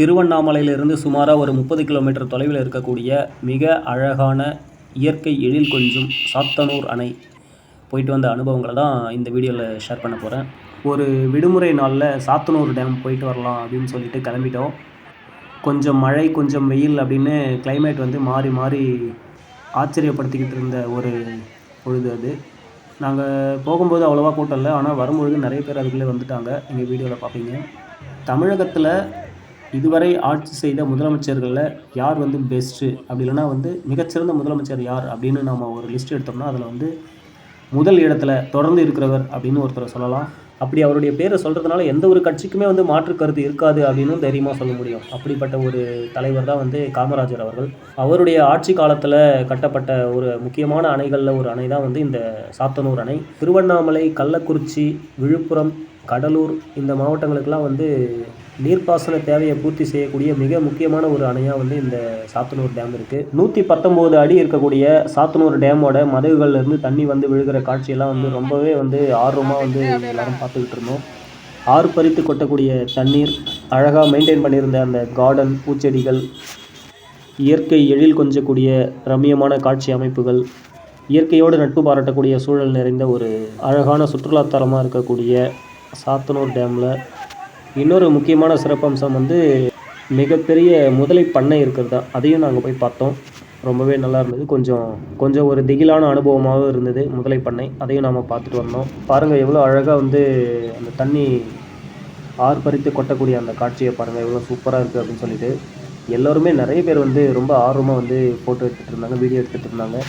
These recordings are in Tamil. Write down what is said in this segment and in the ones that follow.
திருவண்ணாமலையிலிருந்து சுமாராக ஒரு முப்பது கிலோமீட்டர் தொலைவில் இருக்கக்கூடிய மிக அழகான இயற்கை எழில் கொஞ்சம் சாத்தனூர் அணை போயிட்டு வந்த அனுபவங்களை தான் இந்த வீடியோவில் ஷேர் பண்ண போகிறேன் ஒரு விடுமுறை நாளில் சாத்தனூர் டேம் போயிட்டு வரலாம் அப்படின்னு சொல்லிட்டு கிளம்பிட்டோம். கொஞ்சம் மழை கொஞ்சம் வெயில் அப்படின்னு கிளைமேட் வந்து மாறி மாறி ஆச்சரியப்படுத்திக்கிட்டு இருந்த ஒரு பொழுது அது. நாங்கள் போகும்போது அவ்வளோவா கூட்டம் இல்லை ஆனால் வரும்பொழுது நிறைய பேர் அதுக்குள்ளே வந்துட்டாங்க. எங்கள் வீடியோவில் பார்ப்பீங்க தமிழகத்தில் இதுவரை ஆட்சி செய்த முதலமைச்சர்களில் யார் வந்து பெஸ்ட்டு அப்படி இல்லைன்னா வந்து மிகச்சிறந்த முதலமைச்சர் யார்? அப்படின்னு நம்ம ஒரு லிஸ்ட் எடுத்தோம்னா அதில் வந்து முதல் இடத்துல தொடர்ந்து இருக்கிறவர் அப்படின்னு ஒருத்தரை சொல்லலாம். அப்படி அவருடைய பேரை சொல்கிறதுனால எந்த ஒரு கட்சிக்குமே வந்து மாற்று கருத்து இருக்காது அப்படின்னு தைரியமாக சொல்ல முடியும். அப்படிப்பட்ட ஒரு தலைவர் தான் வந்து காமராஜர் அவர்கள். அவருடைய ஆட்சி காலத்தில் கட்டப்பட்ட ஒரு முக்கியமான அணைகளில் ஒரு அணை தான் வந்து இந்த சாத்தனூர் அணை. திருவண்ணாமலை கள்ளக்குறிச்சி விழுப்புரம் கடலூர் இந்த மாவட்டங்களுக்கெல்லாம் வந்து நீர்ப்பாசன தேவையை பூர்த்தி செய்யக்கூடிய மிக முக்கியமான ஒரு அணையாக வந்து இந்த சாத்தனூர் டேம் இருக்குது நூற்றி பத்தொம்போது அடி இருக்கக்கூடிய சாத்தனூர் டேமோட மதகுகள்லேருந்து தண்ணி வந்து விழுகிற காட்சியெல்லாம் வந்து ரொம்பவே வந்து ஆர்வமாக வந்து எல்லாரும் பார்த்துக்கிட்டு இருந்தோம். ஆறு பறித்து கொட்டக்கூடிய தண்ணீர் அழகாக மெயின்டைன் பண்ணியிருந்த அந்த கார்டன் பூச்செடிகள் இயற்கை எழில் கொஞ்சக்கூடிய ரம்மியமான காட்சி அமைப்புகள் இயற்கையோடு நட்பு பாராட்டக்கூடிய சூழல் நிறைந்த ஒரு அழகான சுற்றுலாத்தலமாக இருக்கக்கூடிய சாத்தனூர் டேமில் இன்னொரு முக்கியமான சிறப்பம்சம் வந்து மிகப்பெரிய முதலை பண்ணை இருக்கிறது? தான் அதையும் நாங்கள் போய் பார்த்தோம். ரொம்பவே நல்லா இருந்தது. கொஞ்சம் கொஞ்சம் ஒரு திகிலான அனுபவமாகவும் இருந்தது முதலை பண்ணை. அதையும் நாம் பார்த்துட்டு வந்தோம். பாருங்கள் எவ்வளோ அழகாக வந்து அந்த தண்ணி ஆர்ப்பரித்து கொட்டக்கூடிய அந்த காட்சியை பாருங்கள் எவ்வளோ சூப்பராக இருக்குது அப்படின்னு சொல்லிட்டு. எல்லோருமே நிறைய பேர் வந்து ரொம்ப ஆர்வமாக வந்து ஃபோட்டோ எடுத்துகிட்டு இருந்தாங்க வீடியோ எடுத்துகிட்டு இருந்தாங்க.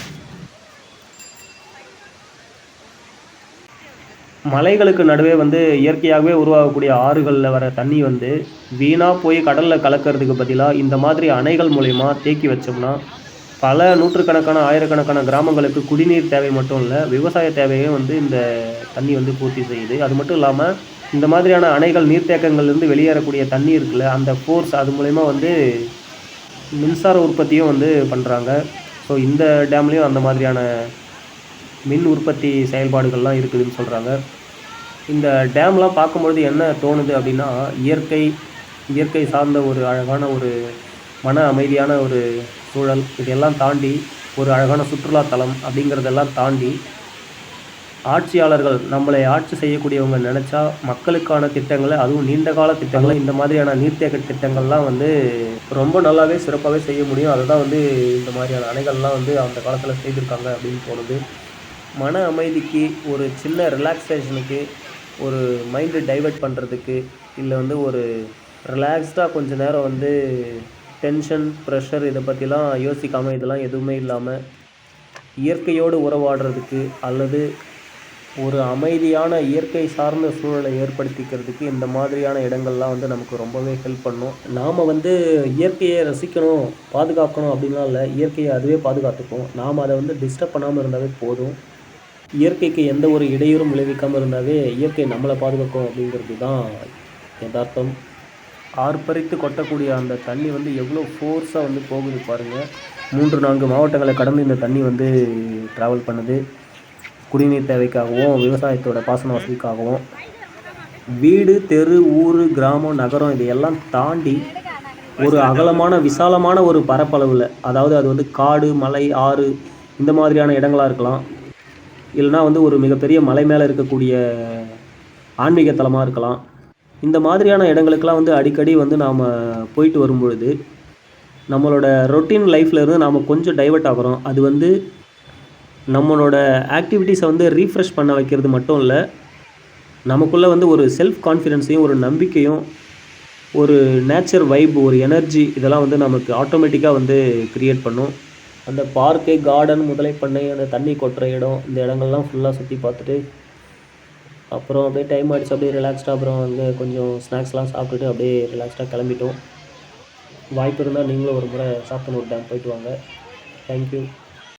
மலைகளுக்கு நடுவே வந்து இயற்கையாகவே உருவாகக்கூடிய ஆறுகளில் வர தண்ணி வந்து வீணாக போய் கடலில் கலக்கிறதுக்கு பதிலாக இந்த மாதிரி அணைகள் மூலயமா தேக்கி வச்சோம்னா பல நூற்றுக்கணக்கான ஆயிரக்கணக்கான கிராமங்களுக்கு குடிநீர் தேவை மட்டும் இல்லை விவசாய தேவையும் வந்து இந்த தண்ணி வந்து பூர்த்தி செய்யுது. அது மட்டும் இல்லாமல் இந்த மாதிரியான அணைகள் நீர்த்தேக்கங்கள்லேருந்து வெளியேறக்கூடிய தண்ணி இருக்குல்ல அந்த ஃபோர்ஸ் அது மூலயமா வந்து மின்சார உற்பத்தியும் வந்து பண்ணுறாங்க ஸோ இந்த டேம்லேயும் அந்த மாதிரியான மின் உற்பத்தி செயல்பாடுகள்லாம் இருக்குதுன்னு சொல்கிறாங்க இந்த டேம்லாம் பார்க்கும்பொழுது என்ன தோணுது அப்படின்னா இயற்கை இயற்கை சார்ந்த ஒரு அழகான ஒரு மன அமைதியான ஒரு சூழல் இதெல்லாம் தாண்டி ஒரு அழகான சுற்றுலா தலம் அப்படிங்கிறதெல்லாம் தாண்டி ஆட்சியாளர்கள் நம்மளை ஆட்சி செய்யக்கூடியவங்க நினச்சா மக்களுக்கான திட்டங்களை அதுவும் நீண்ட கால திட்டங்களை இந்த மாதிரியான நீர்த்தேக்க திட்டங்கள்லாம் வந்து ரொம்ப நல்லாவே சிறப்பாகவே செய்ய முடியும். அதை தான் வந்து இந்த மாதிரியான அணைகள்லாம் வந்து அந்த காலத்தில் செய்திருக்காங்க அப்படின்னு தோணுது. மன அமைதிக்கு ஒரு சின்ன ரிலாக்ஸேஷனுக்கு ஒரு மைண்டு டைவர்ட் பண்ணுறதுக்கு இல்லை வந்து ஒரு ரிலாக்ஸ்டாக கொஞ்ச நேரம் வந்து டென்ஷன் ப்ரெஷர் இதை பற்றிலாம் யோசிக்காமல் இதெல்லாம் எதுவுமே இல்லாமல் இயற்கையோடு உறவாடுறதுக்கு அல்லது ஒரு அமைதியான இயற்கை சார்ந்த சூழலை ஏற்படுத்திக்கிறதுக்கு இந்த மாதிரியான இடங்கள்லாம் வந்து நமக்கு ரொம்பவே ஹெல்ப் பண்ணும். நாம் வந்து இயற்கையை ரசிக்கணும் பாதுகாக்கணும் அப்படின்லாம் இல்லை. இயற்கையை அதுவே பாதுகாத்துக்கும். நாம் அதை வந்து டிஸ்டர்ப் பண்ணாமல் இருந்தாவே போதும். இயற்கைக்கு எந்த ஒரு இடையூறும் விளைவிக்காமல் இருந்தாவே இயற்கை நம்மளை பாதுகாக்கும் அப்படிங்கிறது தான் யதார்த்தம். ஆர்ப்பரித்து கொட்டக்கூடிய அந்த தண்ணி வந்து எவ்வளோ ஃபோர்ஸாக வந்து போகுது பாருங்கள் மூன்று நான்கு மாவட்டங்களை கடந்து இந்த தண்ணி வந்து ட்ராவல் பண்ணுது. குடிநீர் தேவைக்காகவும் விவசாயத்தோட பாசன வசதிக்காகவும். வீடு தெரு ஊர் கிராமம் நகரம் இதையெல்லாம் தாண்டி ஒரு அகலமான விசாலமான ஒரு பரப்பளவில் அதாவது அது வந்து காடு மலை ஆறு இந்த மாதிரியான இடங்களாக இருக்கலாம். இல்லைனா வந்து ஒரு மிகப்பெரிய மலை மேலே இருக்கக்கூடிய ஆன்மீக தலமாக இருக்கலாம். இந்த மாதிரியான இடங்களுக்கெல்லாம் வந்து அடிக்கடி வந்து நாம் போயிட்டு வரும்பொழுது நம்மளோட ரொட்டீன் லைஃப்லேருந்து நாம் கொஞ்சம் டைவர்ட் ஆகிறோம். அது வந்து நம்மளோட ஆக்டிவிட்டீஸை வந்து ரீஃப்ரெஷ் பண்ண வைக்கிறது மட்டும் இல்லை நமக்குள்ளே வந்து ஒரு செல்ஃப் கான்ஃபிடென்ஸையும் ஒரு நம்பிக்கையும் ஒரு நேச்சர் வைப் ஒரு எனர்ஜி இதெல்லாம் வந்து நமக்கு ஆட்டோமேட்டிக்காக வந்து க்ரியேட் பண்ணும். அந்த பார்க்கு கார்டன் முதலை பண்ணை அந்த தண்ணி கொட்டுற இடம் இந்த இடங்கள்லாம் ஃபுல்லாக சுற்றி பார்த்துட்டு அப்புறம் அப்படியே டைம் ஆகிடுச்சு அப்படியே ரிலாக்ஸ்டாக அப்புறம் வந்து கொஞ்சம் ஸ்நாக்ஸ்லாம் சாப்பிட்டுட்டு அப்படியே ரிலாக்ஸ்டாக கிளம்பிட்டோம். வாய்ப்பு இருந்தால் நீங்களும் ஒரு முறை சாத்தனூர் டேம் போயிட்டு வாங்க. தேங்க்யூ